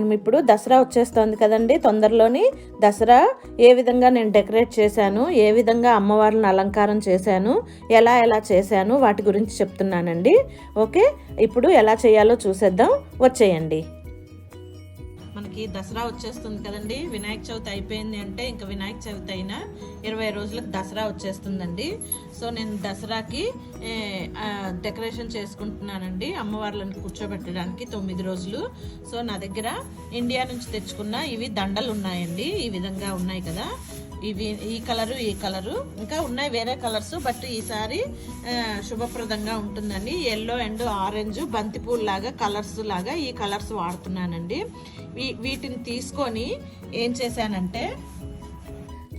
మనం ఇప్పుడు దసరా వచ్చేస్తుంది కదండి. తొందరలోని దసరా ఏ విధంగా నేను డెకరేట్ చేశాను ఏ విధంగా అమ్మవారిని అలంకారం చేశాను ఎలా ఎలా చేశాను వాటి గురించి చెప్తున్నానండి. ఓకే? ఇప్పుడు ఎలా చేయాలో చూసేద్దాం. వచ్చేయండి. మనకి దసరా వచ్చేస్తుంది కదండి. వినాయక చవితి అయిపోయింది అంటే ఇంకా వినాయక చవితి అయినా ఇరవై రోజులకు దసరా వచ్చేస్తుందండి. సో నేను దసరాకి డెకరేషన్ చేసుకుంటున్నానండి. అమ్మవార్లను కూర్చోబెట్టడానికి తొమ్మిది రోజులు. సో నా దగ్గర ఇండియా నుంచి తెచ్చుకున్న ఇవి దండలు ఉన్నాయండి ఈ విధంగా ఉన్నాయి కదా. ఇవి ఈ కలరు ఈ కలరు. ఇంకా ఉన్నాయి వేరే కలర్స్ బట్ ఈసారి శుభప్రదంగా ఉంటుందండి. ఎల్లో అండ్ ఆరెంజ్ బంతిపూలు లాగా కలర్స్ లాగా ఈ కలర్స్ వాడుతున్నానండి. వీ- వీటిని తీసుకొని ఏం చేశానంటే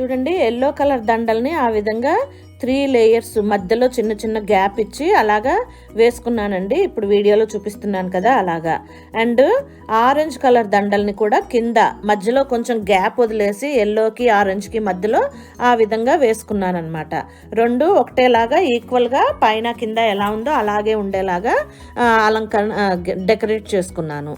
చూడండి ఎల్లో కలర్ దండల్ని ఆ విధంగా త్రీ లేయర్స్ మధ్యలో చిన్న చిన్న గ్యాప్ ఇచ్చి అలాగా వేసుకున్నానండి. ఇప్పుడు వీడియోలో చూపిస్తున్నాను కదా అలాగా. అండ్ ఆరెంజ్ కలర్ దండల్ని కూడా కింద మధ్యలో కొంచెం గ్యాప్ వదిలేసి ఎల్లోకి ఆరెంజ్కి మధ్యలో ఆ విధంగా వేసుకున్నాను అనమాట రెండు ఒకటేలాగా ఈక్వల్గా పైన కింద ఎలా ఉందో అలాగే ఉండేలాగా అలంకరణ డెకరేట్ చేసుకున్నాను.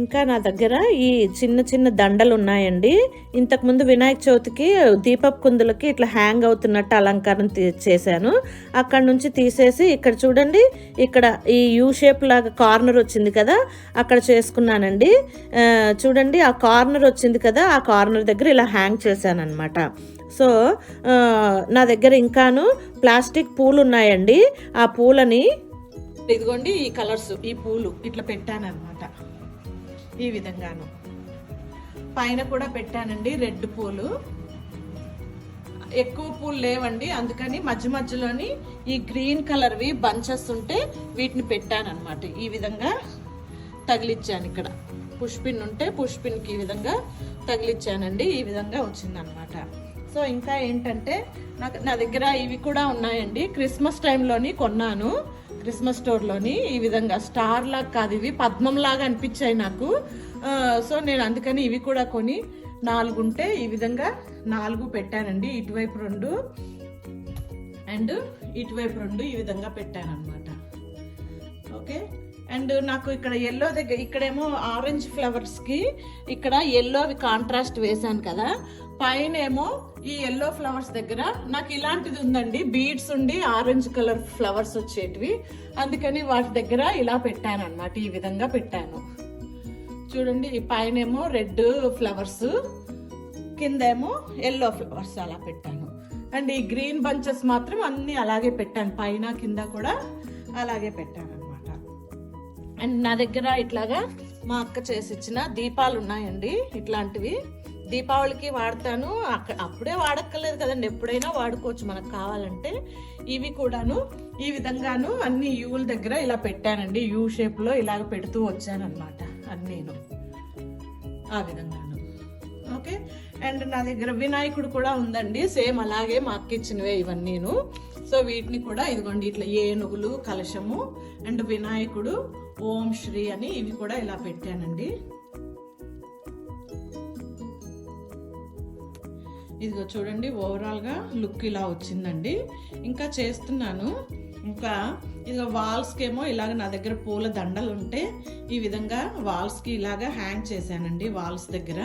ఇంకా నా దగ్గర ఈ చిన్న చిన్న దండలు ఉన్నాయండి. ఇంతకుముందు వినాయక చవితికి దీపపు కుందులకి ఇట్లా హ్యాంగ్ అవుతున్నట్టు అలంకారం చేశాను. అక్కడ నుంచి తీసేసి ఇక్కడ చూడండి ఇక్కడ ఈ యూ షేప్ లాగా కార్నర్ వచ్చింది కదా అక్కడ చేసుకున్నానండి. చూడండి ఆ కార్నర్ వచ్చింది కదా ఆ కార్నర్ దగ్గర ఇలా హ్యాంగ్ చేశాను అనమాట సో నా దగ్గర ఇంకాను ప్లాస్టిక్ పూలు ఉన్నాయండి. ఆ పూలని ఇదిగోండి ఈ కలర్స్ ఈ పూలు ఇట్లా పెట్టాను అనమాట ఈ విధంగాను. పైన కూడా పెట్టానండి రెడ్ పూలు. ఎక్కువ పూలు లేవండి అందుకని మధ్య మధ్యలోని ఈ గ్రీన్ కలర్వి బంచెస్ ఉంటే వీటిని పెట్టాను అనమాట ఈ విధంగా తగిలిచ్చాను ఇక్కడ. పుష్పిన్ ఉంటే పుష్పిన్కి ఈ విధంగా తగిలిచ్చానండి ఈ విధంగా వచ్చిందనమాట సో ఇంకా ఏంటంటే నాకు నా దగ్గర ఇవి కూడా ఉన్నాయండి. క్రిస్మస్ టైంలోని కొన్నాను. క్రిస్మస్ స్టోర్లోని ఈ విధంగా స్టార్ లాగా కాదు ఇవి పద్మం లాగా అనిపించాయి నాకు. సో నేను అందుకని ఇవి కూడా కొని నాలుగు ఉంటే ఈ విధంగా నాలుగు పెట్టానండి ఇటువైపు రెండు. అండ్ ఇటువైపు రెండు ఈ విధంగా పెట్టాను ఓకే? అండ్ నాకు ఇక్కడ ఎల్లో దగ్గర ఇక్కడేమో ఆరెంజ్ ఫ్లవర్స్కి ఇక్కడ ఎల్లో అవి కాంట్రాస్ట్ వేసాను కదా. పైన ఏమో ఈ ఎల్లో ఫ్లవర్స్ దగ్గర నాకు ఇలాంటిది ఉందండి. బీడ్స్ ఉండి ఆరెంజ్ కలర్ ఫ్లవర్స్ వచ్చేటివి. అందుకని వాటి దగ్గర ఇలా పెట్టాను అనమాట ఈ విధంగా పెట్టాను. చూడండి ఈ పైన ఏమో రెడ్ ఫ్లవర్స్ కిందేమో ఎల్లో ఫ్లవర్స్ అలా పెట్టాను. అండ్ ఈ గ్రీన్ బంచెస్ మాత్రం అన్ని అలాగే పెట్టాను. పైన కింద కూడా అలాగే పెట్టాను అనమాట అండ్ నా దగ్గర ఇట్లాగా మా అక్క చేసి ఇచ్చిన దీపాలు ఉన్నాయండి ఇట్లాంటివి. దీపావళికి వాడతాను. అక్కడ అప్పుడే వాడక్కర్లేదు కదండి. ఎప్పుడైనా వాడుకోవచ్చు. మనకు కావాలంటే ఇవి కూడాను ఈ విధంగాను అన్ని యూల దగ్గర ఇలా పెట్టానండి. యూ షేప్లో ఇలాగ పెడుతూ వచ్చానమాట అన్నీను. ఆ విధంగాను. ఓకే? అండ్ నా దగ్గర వినాయకుడు కూడా ఉందండి. సేమ్ అలాగే మా అక్క ఇచ్చినవే ఇవన్నీను. సో వీటిని కూడా ఇదిగోండి ఇట్లా ఏనుగులు కలశము అండ్ వినాయకుడు ఓం శ్రీ అని ఇవి కూడా ఇలా పెట్టానండి. ఇదిగో చూడండి ఓవరాల్గా లుక్ ఇలా వచ్చిందండి. ఇంకా చేస్తున్నాను. ఇంకా ఇదిగో వాల్స్కి ఏమో ఇలాగ నా దగ్గర పూల దండలు ఉంటే ఈ విధంగా వాల్స్కి ఇలాగా హ్యాంగ్ చేశానండి వాల్స్ దగ్గర.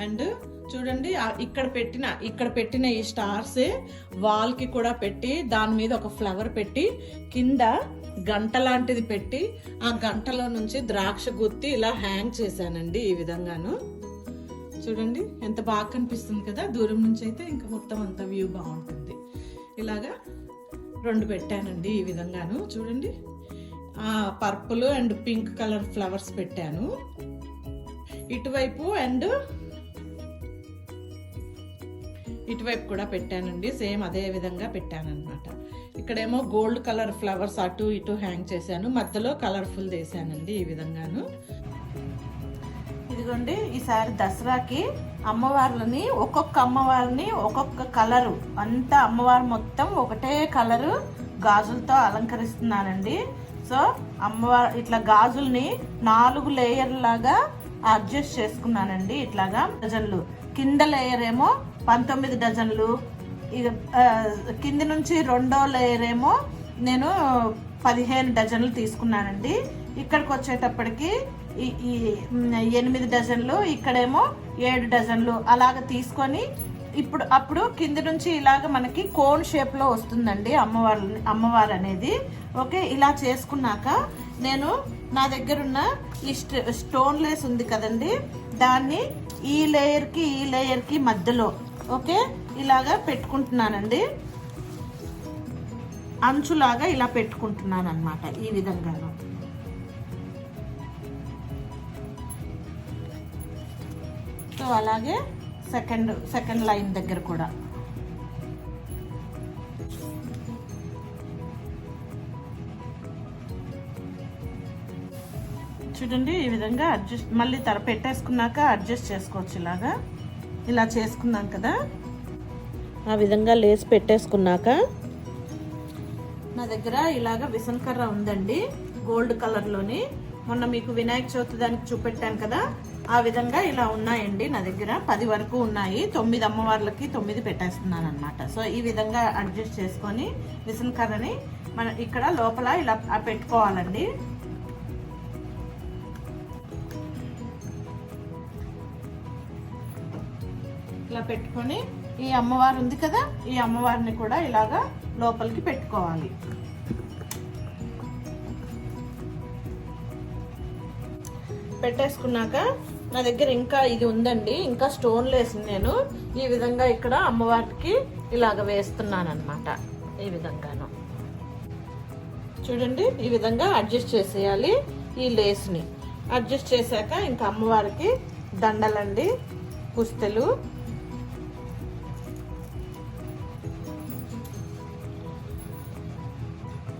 అండ్ చూడండి ఇక్కడ పెట్టిన ఇక్కడ పెట్టిన ఈ స్టార్సే వాల్కి కూడా పెట్టి దాని మీద ఒక ఫ్లవర్ పెట్టి కింద గంట లాంటిది పెట్టి ఆ గంటలో నుంచి ద్రాక్ష గుత్తి ఇలా హ్యాంగ్ చేశానండి ఈ విధంగాను. చూడండి ఎంత బాగా కనిపిస్తుంది కదా. దూరం నుంచి అయితే ఇంకా మొత్తం అంత వ్యూ బాగుంటుంది. ఇలాగా రెండు పెట్టానండి ఈ విధంగాను. చూడండి purple and pink colour flowers పెట్టాను. ఇటువైపు అండ్ ఇటువైపు కూడా పెట్టానండి. సేమ్ అదే విధంగా పెట్టాను అనమాట ఇక్కడేమో గోల్డ్ కలర్ ఫ్లవర్స్ అటు ఇటు హ్యాంగ్ చేశాను. మధ్యలో కలర్ఫుల్ వేసానండి ఈ విధంగాను. ఇదిగోండి ఈసారి దసరాకి అమ్మవార్లని ఒక్కొక్క అమ్మవారిని ఒక్కొక్క కలరు. అంతా అమ్మవారు మొత్తం ఒకటే కలరు గాజులతో అలంకరిస్తున్నానండి సో అమ్మవారు ఇట్లా గాజుల్ని నాలుగు లేయర్ లాగా అడ్జస్ట్ చేసుకున్నానండి ఇట్లాగా. డజన్లు. కింద లేయర్ ఏమో పంతొమ్మిది డజన్లు. ఇక కింది నుంచి రెండో లేయర్ ఏమో నేను పదిహేను డజన్లు తీసుకున్నానండి. ఇక్కడికి వచ్చేటప్పటికి ఈ ఈ ఎనిమిది డజన్లు ఇక్కడేమో ఏడు డజన్లు అలాగ తీసుకొని ఇప్పుడు అప్పుడు కింద నుంచి ఇలాగ మనకి కోన్ షేప్లో వస్తుందండి అమ్మవారు అమ్మవారు అనేది. ఓకే ఇలా చేసుకున్నాక నేను నా దగ్గర ఉన్న ఈ స్టోన్ లేస్ ఉంది కదండి దాన్ని ఈ లేయర్కి ఈ లేయర్కి మధ్యలో ఓకే ఇలాగా పెట్టుకుంటున్నానండి. అంచులాగా ఇలా పెట్టుకుంటున్నాను అనమాట ఈ విధంగాను. అలాగే సెకండ్ సెకండ్ లైన్ దగ్గర కూడా. చూడండి ఈ విధంగా అడ్జస్ట్ మళ్ళీ తర పెట్టేసుకున్నాక అడ్జస్ట్ చేసుకోవచ్చు ఇలాగా. ఇలా చేసుకున్నాం కదా. ఆ విధంగా లేస్ పెట్టేసుకున్నాక నా దగ్గర ఇలాగ విసనకర్ర ఉందండి గోల్డ్ కలర్లోని మొన్న మీకు వినాయక చవితి దానికి చూపెట్టాను కదా ఆ విధంగా ఇలా ఉన్నాయండి నా దగ్గర. పది వరకు ఉన్నాయి. తొమ్మిది అమ్మవార్లకి తొమ్మిది పెట్టేస్తున్నాను అనమాట సో ఈ విధంగా అడ్జస్ట్ చేసుకొని విసనకర్రని మన ఇక్కడ లోపల ఇలా పెట్టుకోవాలండి. ఇలా పెట్టుకొని ఈ అమ్మవారు ఉంది కదా ఈ అమ్మవారిని కూడా ఇలాగా లోపలికి పెట్టుకోవాలి. పెట్టేసుకున్నాక నా దగ్గర ఇంకా ఇది ఉందండి. ఇంకా స్టోన్ లేసి నేను ఈ విధంగా ఇక్కడ అమ్మవారికి ఇలాగ వేస్తున్నాను అనమాట ఈ విధంగాను. చూడండి ఈ విధంగా అడ్జస్ట్ చేసేయాలి ఈ లేస్ని అడ్జస్ట్ చేశాక ఇంకా అమ్మవారికి దండలండి పుస్తెలు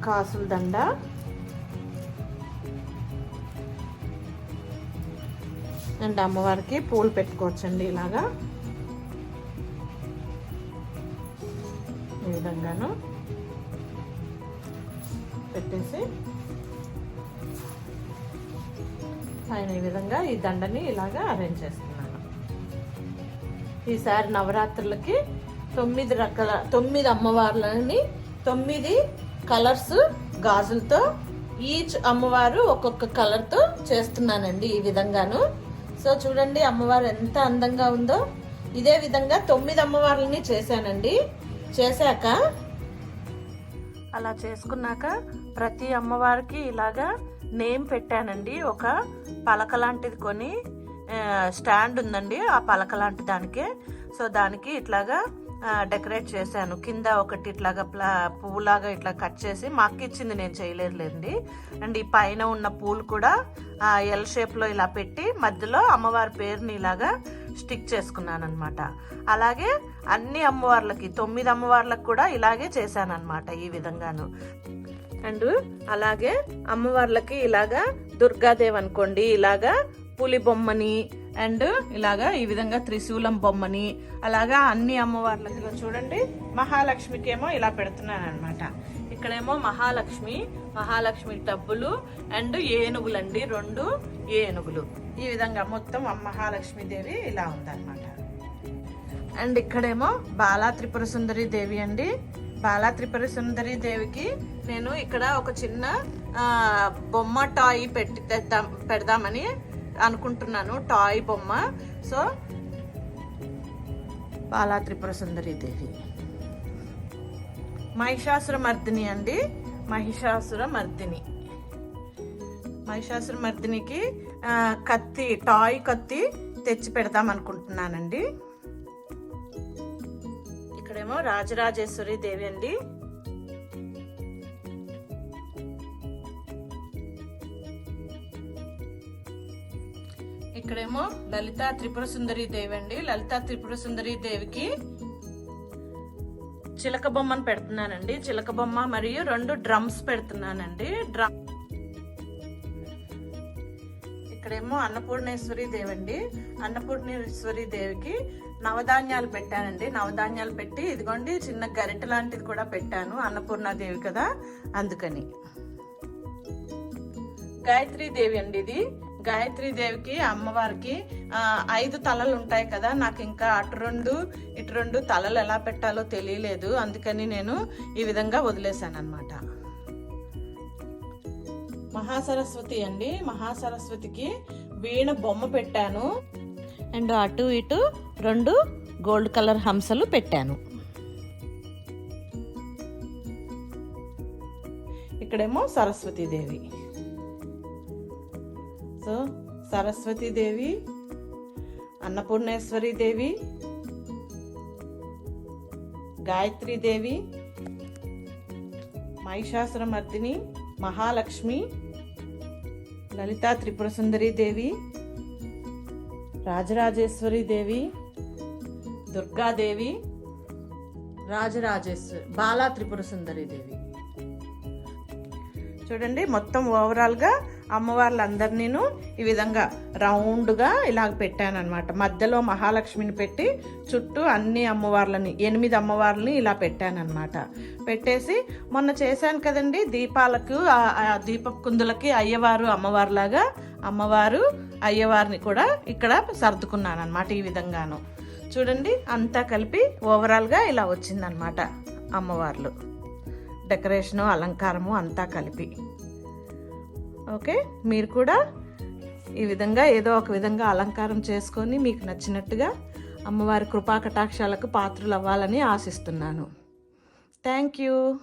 కాసుల దండ. అండ్ అమ్మవారికి పూలు పెట్టుకోవచ్చండి ఇలాగా. ఈ విధంగాను పెట్టేసి పైన ఈ విధంగా ఈ దండని ఇలాగా అరేంజ్ చేస్తున్నాను. ఈసారి నవరాత్రులకి తొమ్మిది రకాల తొమ్మిది అమ్మవార్లని తొమ్మిది కలర్స్ గాజులతో ఈచ్ అమ్మవారు ఒక్కొక్క కలర్తో చేస్తున్నానండి ఈ విధంగాను. సో చూడండి అమ్మవారు ఎంత అందంగా ఉందో. ఇదే విధంగా తొమ్మిది అమ్మవార్లని చేశానండి. చేశాక అలా చేసుకున్నాక ప్రతి అమ్మవారికి ఇలాగా నేమ్ పెట్టానండి. ఒక పలక లాంటిది కొని స్టాండ్ ఉందండి. ఆ పలక లాంటి దానికే. సో దానికి ఇట్లాగా డెకరేట్ చేశాను. కింద ఒకటి ఇట్లాగా ప్లా పువ్వులాగా ఇట్లా కట్ చేసి మా అక్క ఇచ్చింది నేను చేయలేదులేండి. అండ్ ఈ పైన ఉన్న పూలు కూడా ఆ, ఎల్ షేప్లో ఇలా పెట్టి మధ్యలో అమ్మవారి పేరుని ఇలాగా స్టిక్ చేసుకున్నాను అనమాట అలాగే అన్ని అమ్మవార్లకి తొమ్మిది అమ్మవార్లకు కూడా ఇలాగే చేశాను అనమాట ఈ విధంగాను. అండ్ అలాగే అమ్మవార్లకి ఇలాగా దుర్గాదేవి అనుకోండి ఇలాగా పులి బొమ్మని అండ్ ఇలాగా ఈ విధంగా త్రిశూలం బొమ్మని అలాగా అన్ని అమ్మవార్లకి చూడండి. మహాలక్ష్మికి ఏమో ఇలా పెడుతున్నాను అనమాట ఇక్కడేమో మహాలక్ష్మి మహాలక్ష్మి డబ్బులు అండ్ ఏనుగులండి. రెండు ఏనుగులు. ఈ విధంగా మొత్తం మహాలక్ష్మీదేవి ఇలా ఉందన్నమాట. అండ్ ఇక్కడేమో బాలా త్రిపుర సుందరి దేవి అండి. బాలా త్రిపుర సుందరి దేవికి నేను ఇక్కడ ఒక చిన్న బొమ్మ టాయ్ పెట్టి తెద్దాం పెడదామని అనుకుంటున్నాను టాయ్ బొమ్మ. సో బాలా త్రిపుర సుందరి దేవి. మహిషాసుర మర్దిని అండి. మహిషాసుర మర్దిని మహిషాసుర మర్దినికి కత్తి టాయ్ కత్తి తెచ్చి పెడదాం అనుకుంటున్నానండి ఇక్కడేమో రాజరాజేశ్వరి దేవి అండి. ఇక్కడేమో లలిత త్రిపుర సుందరి దేవి అండి. లలిత త్రిపుర సుందరి దేవికి చిలక బొమ్మను పెడుతున్నానండి. చిలక బొమ్మ మరియు రెండు డ్రమ్స్ పెడుతున్నానండి. డ్రమ్ ఇక్కడేమో అన్నపూర్ణేశ్వరి దేవి అండి. అన్నపూర్ణేశ్వరి దేవికి నవధాన్యాలు పెట్టానండి. నవధాన్యాలు పెట్టి ఇదిగోండి చిన్న గరిట లాంటిది కూడా పెట్టాను. అన్నపూర్ణాదేవి కదా అందుకని. గాయత్రి దేవి అండి ఇది. దేవికి అమ్మవారికి ఐదు తలలు ఉంటాయి కదా. నాకు ఇంకా అటు రెండు ఇటు రెండు తలలు ఎలా పెట్టాలో తెలియలేదు. అందుకని నేను ఈ విధంగా వదిలేశాను అనమాట మహాసరస్వతి అండి. మహాసరస్వతికి వీణ బొమ్మ పెట్టాను. అండ్ అటు ఇటు రెండు గోల్డ్ కలర్ హంసలు పెట్టాను. ఇక్కడేమో సరస్వతీదేవి. సో సరస్వతీదేవి అన్నపూర్ణేశ్వరి దేవి గాయత్రీదేవి మహిషాసురమర్దిని మహాలక్ష్మి లలితా త్రిపుర దేవి రాజరాజేశ్వరి దేవి దుర్గాదేవి రాజరాజేశ్వరి బాలా త్రిపుర దేవి. చూడండి మొత్తం ఓవరాల్గా అమ్మవార్లందరినీను ఈ విధంగా రౌండ్గా ఇలాగ పెట్టాను అనమాట మధ్యలో మహాలక్ష్మిని పెట్టి చుట్టూ అన్ని అమ్మవార్లని ఎనిమిది అమ్మవార్లని ఇలా పెట్టానమాట పెట్టేసి మొన్న చేశాను కదండి దీపాలకు ఆ- దీప కుందులకి అయ్యవారు అమ్మవారులాగా అమ్మవారు అయ్యవారిని కూడా ఇక్కడ సర్దుకున్నాను అనమాట ఈ విధంగాను. చూడండి అంతా కలిపి ఓవరాల్గా ఇలా వచ్చిందనమాట అమ్మవార్లు. డెకరేషను అలంకారము అంతా కలిపి. ఓకే? మీరు కూడా ఈ విధంగా ఏదో ఒక విధంగా అలంకారం చేసుకొని మీకు నచ్చినట్టుగా అమ్మవారి కృపా కటాక్షాలకు పాత్రలు అవ్వాలని ఆశిస్తున్నాను. Thank you.